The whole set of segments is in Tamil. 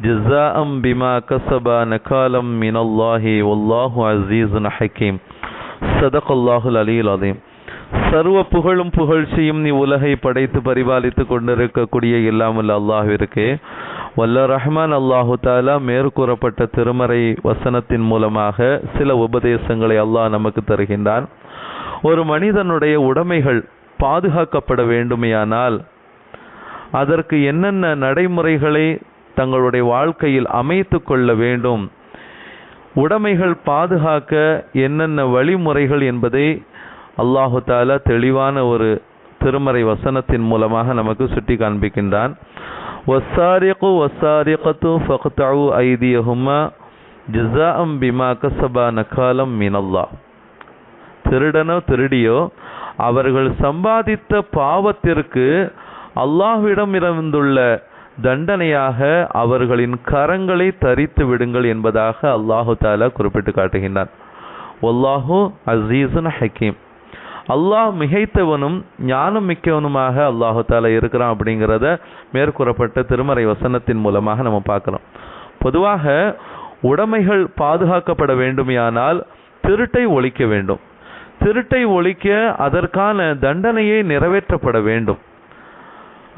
ஜிசாஅம் பிமா கசபா நகாலம் மினல்லாஹி வல்லாஹு அசீஸ் ஹக்கீம் சதகல்லாஹுல் அலியுல் அதீம் சர்வ புகழும் புகழ்ச்சியும் நீ உலகை படைத்து பரிபாலித்து கொண்டிருக்கக்கூடிய இல்லாமல் அல்லாஹிற்கு வல்ல ரஹ்மான் அல்லாஹு தாலா மேற்கூறப்பட்ட திருமறை வசனத்தின் மூலமாக சில உபதேசங்களை அல்லாஹ் நமக்கு தருகின்றான் ஒரு மனிதனுடைய உடைமைகள் பாதுகாக்கப்பட வேண்டுமையானால் அதற்கு என்னென்ன நடைமுறைகளை தங்களுடைய வாழ்க்கையில் அமைத்து கொள்ள வேண்டும். உடைமைகள் பாதுகாக்க என்னென்ன வழிமுறைகள் என்பதை அல்லாஹு தாலா தெளிவான ஒரு திருமறை வசனத்தின் மூலமாக நமக்கு சுட்டி காண்பிக்கின்றான். வசாரிகு வசாரிகத்து ஃபக்தஉ ஐதியஹுமா பிமா கசபா நகாலம் மினல்லாஹ் திருடனோ திருடியோ அவர்கள் சம்பாதித்த பாவத்திற்கு அல்லாஹ்விடம் இருந்துள்ள தண்டனையாக அவர்களின் கரங்களை தரித்து விடுங்கள் என்பதாக அல்லாஹு தாலா குறிப்பிட்டு காட்டுகின்றான். ஒல்லாஹு அசீசன் ஹக்கீம். அல்லாஹ் மிகைத்தவனும் ஞானம் மிக்கவனுமாக அல்லாஹு தாலா இருக்கிறான் அப்படிங்கிறத மேற்கூறப்பட்ட திருமறை வசனத்தின் மூலமாக நம்ம பார்க்குறோம். பொதுவாக உடைமைகள் பாதுகாக்கப்பட வேண்டுமையானால் திருட்டை ஒழிக்க வேண்டும். திருட்டை ஒழிக்க அதற்கான தண்டனையை நிறைவேற்றப்பட வேண்டும்.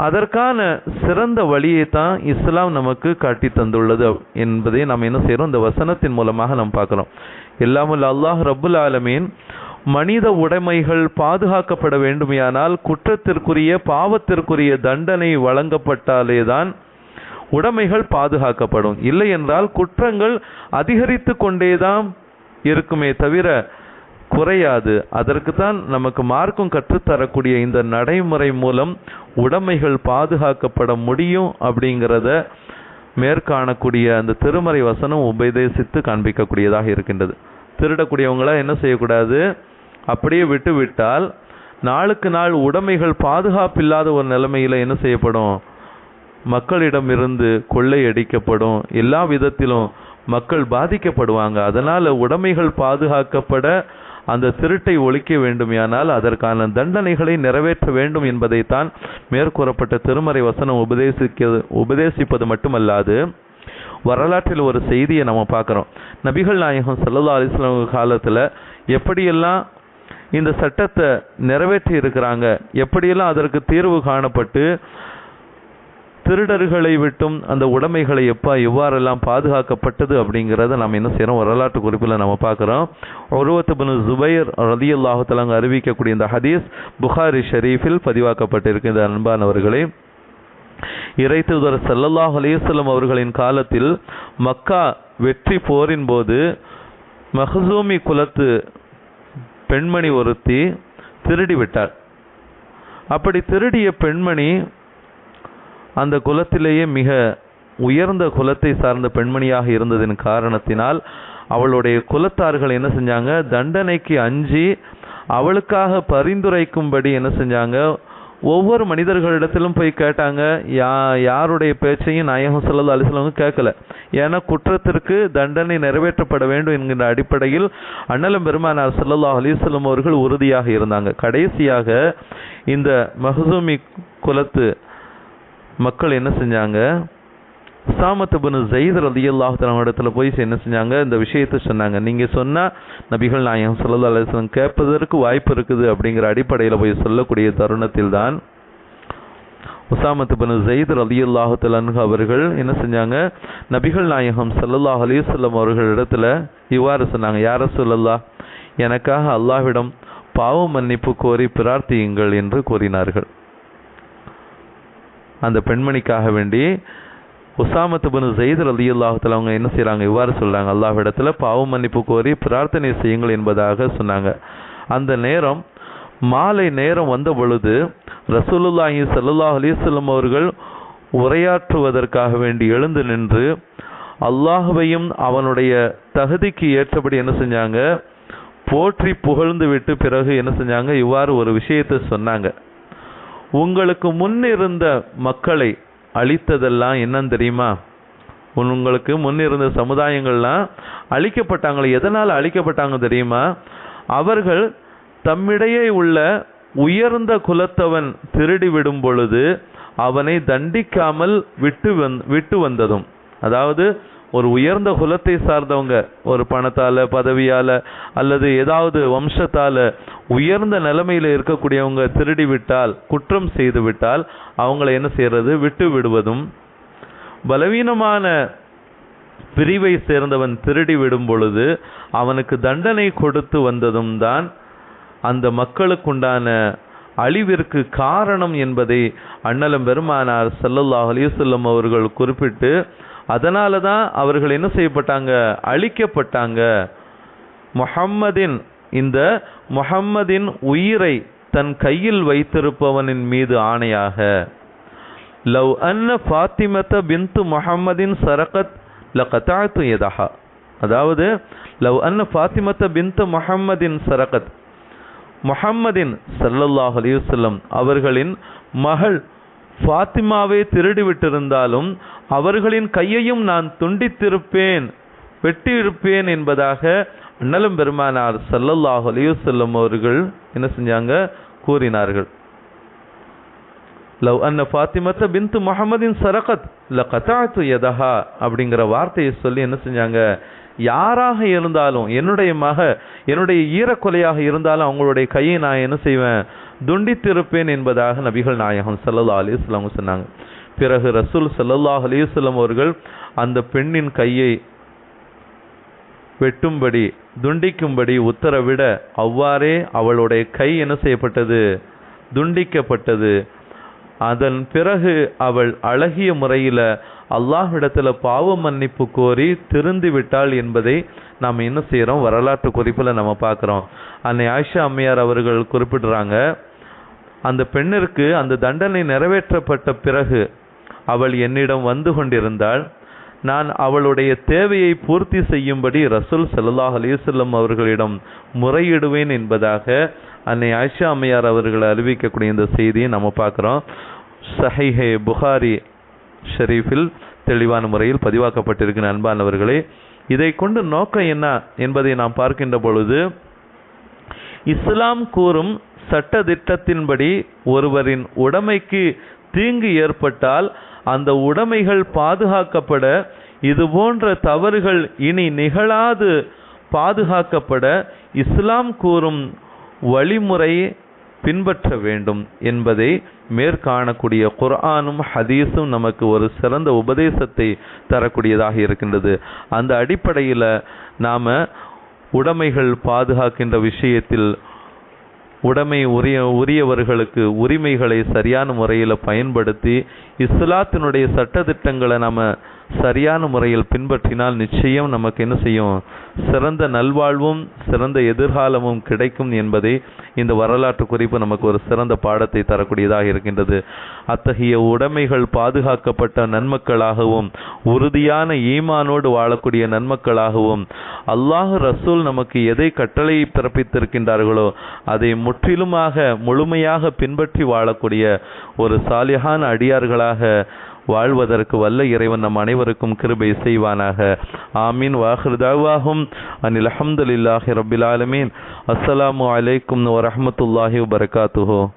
அதற்கான சிறந்த வழியை தான் இஸ்லாம் நமக்கு காட்டி தந்துள்ளது என்பதை நாம் என்ன செய்கிறோம் இந்த வசனத்தின் மூலமாக நாம் பார்க்குறோம். இல்லாமல் அல்லாஹ் ரபுல் ஆலமீன் மனித உடைமைகள் பாதுகாக்கப்பட வேண்டுமையானால் குற்றத்திற்குரிய பாவத்திற்குரிய தண்டனை வழங்கப்பட்டாலே தான் உடைமைகள் பாதுகாக்கப்படும். இல்லை என்றால் குற்றங்கள் அதிகரித்து கொண்டேதான் இருக்குமே தவிர குறையாது. அதற்கு தான் நமக்கு மார்க்கம் கற்றுத்தரக்கூடிய இந்த நடைமுறை மூலம் உடைமைகள் பாதுகாக்கப்பட முடியும் அப்படிங்கிறத மேற்காணக்கூடிய அந்த திருமறை வசனம் உபதேசித்து காண்பிக்கக்கூடியதாக இருக்கின்றது. திருடக்கூடியவங்கள என்ன செய்யக்கூடாது? அப்படியே விட்டு விட்டால் நாளுக்கு நாள் உடைமைகள் பாதுகாப்பில்லாத ஒரு நிலைமையில் என்ன செய்யப்படும்? மக்களிடமிருந்து கொள்ளையடிக்கப்படும் எல்லா விதத்திலும் மக்கள் பாதிக்கப்படுவாங்க. அதனால் உடைமைகள் பாதுகாக்கப்பட அந்த திருட்டை ஒழிக்க வேண்டுமையானால் அதற்கான தண்டனைகளை நிறைவேற்ற வேண்டும் என்பதைத்தான் மேற்கூறப்பட்ட திருமறை வசனம் உபதேசிக்க உபதேசிப்பது மட்டுமல்லாது வரலாற்றில் ஒரு செய்தியை நம்ம பார்க்குறோம். நபிகள் நாயகம் சல்லா அலிஸ்லாம் காலத்தில் எப்படியெல்லாம் இந்த சட்டத்தை நிறைவேற்றி இருக்கிறாங்க எப்படியெல்லாம் அதற்கு தீர்வு காணப்பட்டு திருடர்களை விட்டும் அந்த உடைமைகளை எப்போ எவ்வாறெல்லாம் பாதுகாக்கப்பட்டது அப்படிங்கிறத நம்ம என்ன செய்கிறோம் வரலாற்று குறிப்பில் நம்ம பார்க்குறோம். ஒருவத்து பின் ஜுபைர் ரதி அல்லாஹுத்தலாங்க அறிவிக்கக்கூடிய இந்த ஹதீஸ் புகாரி ஷெரீஃபில் பதிவாக்கப்பட்டிருக்கு இந்த அன்பானவர்களே. இறை தூதர் சல்லல்லாஹ் அலேஸ்லம் அவர்களின் காலத்தில் மக்கா வெற்றி போரின் போது மஹசூமி குலத்து பெண்மணி ஒருத்தி திருடி விட்டாள். அப்படி திருடிய பெண்மணி அந்த குலத்திலேயே மிக உயர்ந்த குலத்தை சார்ந்த பெண்மணியாக இருந்ததின் காரணத்தினால் அவளுடைய குலத்தார்கள் என்ன செஞ்சாங்க? தண்டனைக்கு அஞ்சி அவளுக்காக பரிந்துரைக்கும்படி என்ன செஞ்சாங்க? ஒவ்வொரு மனிதர்களிடத்திலும் போய் கேட்டாங்க. யா யாருடைய பேச்சையும் நாயகம் சல்லா அலிசலவங்க கேட்கல. ஏன்னா குற்றத்திற்கு தண்டனை நிறைவேற்றப்பட வேண்டும் என்கின்ற அடிப்படையில் அண்ணலம் பெருமானார் சல்லல்லா அலிஸ்லம் அவர்கள் உறுதியாக இருந்தாங்க. கடைசியாக இந்த மஹசூமி குலத்து மக்கள் என்ன செஞ்சாங்க? சாமத்து பின் ஜெயித் ரதி அல்லாஹ் இடத்துல போய் என்ன செஞ்சாங்க? இந்த விஷயத்த சொன்னாங்க. நீங்கள் சொன்னால் நபிகள் நாயகம் சல்லா அலுவலம் கேட்பதற்கு வாய்ப்பு இருக்குது அப்படிங்கிற அடிப்படையில் போய் சொல்லக்கூடிய தருணத்தில் தான் உசாமத்து பின் ஜெயித் ரதி அவர்கள் என்ன செஞ்சாங்க? நபிகள் நாயகம் சல்லல்லாஹ் அலிசல்லம் அவர்களிடத்துல இவ்வாறு சொன்னாங்க. யார சொல்லல்லா எனக்காக அல்லாஹ்விடம் பாவ மன்னிப்பு கோரி பிரார்த்தியுங்கள் என்று கூறினார்கள். அந்த பெண்மணிக்காக வேண்டி உசாமத்து பின் ஜெயித் அலி அல்லாஹத்தில் அவங்க என்ன செய்கிறாங்க இவ்வாறு சொல்கிறாங்க அல்லாஹ்விடத்தில் பாவ மன்னிப்பு கோரி பிரார்த்தனை செய்யுங்கள் என்பதாக சொன்னாங்க. அந்த நேரம் மாலை நேரம் வந்த பொழுது ரசூலுல்லாஹி சல்லாஹ் அலிசல்லம் அவர்கள் உரையாற்றுவதற்காக வேண்டி எழுந்து நின்று அல்லாஹுவையும் அவனுடைய தகுதிக்கு ஏற்றபடி என்ன செஞ்சாங்க? போற்றி புகழ்ந்து விட்டு பிறகு என்ன செஞ்சாங்க? இவ்வாறு ஒரு விஷயத்தை சொன்னாங்க. உங்களுக்கு முன் இருந்த மக்களை அழித்ததெல்லாம் என்னன்னு தெரியுமா? உங்களுக்கு முன் இருந்த சமுதாயங்கள்லாம் அழிக்கப்பட்டாங்களே எதனால் அழிக்கப்பட்டாங்க தெரியுமா? அவர்கள் தம்மிடையே உள்ள உயர்ந்த குலத்தவன் திருடி விடும் பொழுது அவனை தண்டிக்காமல் விட்டு வந் விட்டு வந்ததும். அதாவது ஒரு உயர்ந்த குலத்தை சார்ந்தவங்க ஒரு பணத்தால் பதவியால் அல்லது ஏதாவது வம்சத்தால் உயர்ந்த நிலைமையில் இருக்கக்கூடியவங்க திருடி விட்டால் குற்றம் செய்து விட்டால் அவங்கள என்ன செய்கிறது விட்டு விடுவதும். பலவீனமான பிரிவை சேர்ந்தவன் திருடி விடும் பொழுது அவனுக்கு தண்டனை கொடுத்து வந்ததும் தான் அந்த மக்களுக்குண்டான அழிவிற்கு காரணம் என்பதை அண்ணலம் பெருமானார் சல்லல்லாஹ் அலிசல்லம் அவர்கள் குறிப்பிட்டு அதனால தான் அவர்கள் என்ன செய்யப்பட்டாங்க? அழிக்கப்பட்டாங்க. முஹம்மதின் இந்த முஹம்மதின் உயிரை தன் கையில் வைத்திருப்பவனின் மீது ஆணையாக. லவ் அன்ன ஃபாத்திமத்த பின்து முஹம்மதின் சரகத் கதாத்து எதஹா அதாவது லவ் அன்ன ஃபாத்திமத்த பின்து முஹம்மதின் சரகத். முஹம்மதின் சல்லல்லாஹ் அலைஹி அவர்களின் மகள் ஃபாத்திமாவை திருடி விட்டிருந்தாலும் அவர்களின் கையையும் நான் துண்டித்திருப்பேன் வெட்டியிருப்பேன் என்பதாக அண்ணலும் பெருமானார் சல்லல்லாஹ் அலைஹி அவர்கள் என்ன செஞ்சாங்க? கூறினார்கள். லவ் அன்ன ஃபாத்திமத்த பிந்து முகமதின் சரகத் ல கதாத்து யதஹா அப்படிங்கிற வார்த்தையை சொல்லி என்ன செஞ்சாங்க? யாராக இருந்தாலும் என்னுடைய மக என்னுடைய ஈரக்கொலையாக இருந்தாலும் அவங்களுடைய கையை நான் என்ன செய்வேன்? துண்டித்திருப்பேன் என்பதாக நபிகள் நாயகம் சல்லல்லா அலிஸ்லாம் சொன்னாங்க. பிறகு ரசூல் சல்லல்லாஹ் அலைஹி அவர்கள் அந்த பெண்ணின் கையை வெட்டும்படி துண்டிக்கும்படி உத்தரவிட அவ்வாறே அவளுடைய கை என்ன செய்யப்பட்டது? துண்டிக்கப்பட்டது. அதன் பிறகு அவள் அழகிய முறையில் அல்லாஹ்விடத்தில் பாவ மன்னிப்பு கோரி திருந்து விட்டாள் என்பதை நாம் என்ன செய்கிறோம் வரலாற்று குறிப்பில் நம்ம பார்க்குறோம். அன்னை ஆயிஷா அம்மையார் அவர்கள் குறிப்பிடுறாங்க அந்த பெண்ணிற்கு அந்த தண்டனை நிறைவேற்றப்பட்ட பிறகு அவள் என்னிடம் வந்து கொண்டிருந்தாள். நான் அவளுடைய தேவையை பூர்த்தி செய்யும்படி ரசூல் சல்லாஹ் அலிசல்லம் அவர்களிடம் முறையிடுவேன் என்பதாக அன்னை ஆயிஷா அம்மையார் அவர்கள் அறிவிக்கக்கூடிய இந்த செய்தியை நம்ம பார்க்குறோம். சஹைஹே புகாரி ஷெரீஃபில் தெளிவான முறையில் பதிவாக்கப்பட்டிருக்கிற அன்பானவர்களே இதை கொண்டு நோக்கம் என்ன என்பதை நாம் பார்க்கின்ற பொழுது இஸ்லாம் கூறும் சட்ட திட்டத்தின்படி ஒருவரின் உடைமைக்கு தீங்கு ஏற்பட்டால் அந்த உடைமைகள் பாதுகாக்கப்பட இது போன்ற தவறுகள் இனி நிகழாது. பாதுகாக்கப்பட இஸ்லாம் கூறும் வழிமுறை பின்பற்ற வேண்டும் என்பதை மேற்காணக்கூடிய குர்ஆனும் ஹதீஸும் நமக்கு ஒரு சிறந்த உபதேசத்தை தரக்கூடியதாக இருக்கின்றது. அந்த அடிப்படையில் நாம் உடைமைகள் பாதுகாக்கின்ற விஷயத்தில் உடைமை உரிய உரியவர்களுக்கு உரிமைகளை சரியான முறையில் பயன்படுத்தி இஸ்லாத்தினுடைய சட்டத்திட்டங்களை நம்ம சரியான முறையில் பின்பற்றினால் நிச்சயம் நமக்கு என்ன செய்யும்? சிறந்த நல்வாழ்வும் சிறந்த எதிர்காலமும் கிடைக்கும் என்பதை இந்த வரலாற்று குறிப்பு நமக்கு ஒரு சிறந்த பாடத்தை தரக்கூடியதாக இருக்கின்றது. அத்தகைய உடைமைகள் பாதுகாக்கப்பட்ட நன்மக்களாகவும் உறுதியான ஈமானோடு வாழக்கூடிய நன்மக்களாகவும் அல்லாஹ் ரசூல் நமக்கு எதை கட்டளை பிறப்பித்திருக்கின்றார்களோ அதை முற்றிலுமாக முழுமையாக பின்பற்றி வாழக்கூடிய ஒரு சாலியான அடியார்களாக வாழ்வதற்கு வல்ல இறைவன் நம் அனைவருக்கும் கிருபை செய்வானாக. ஆமீன். வாஹிருதாவாகும் அனில் அஹமதுல்லாஹி ரபில் ஆலமீன். அஸ்ஸலாமு அலைக்கும் வரமத்துல்லாஹி வபர்காத்துஹோ.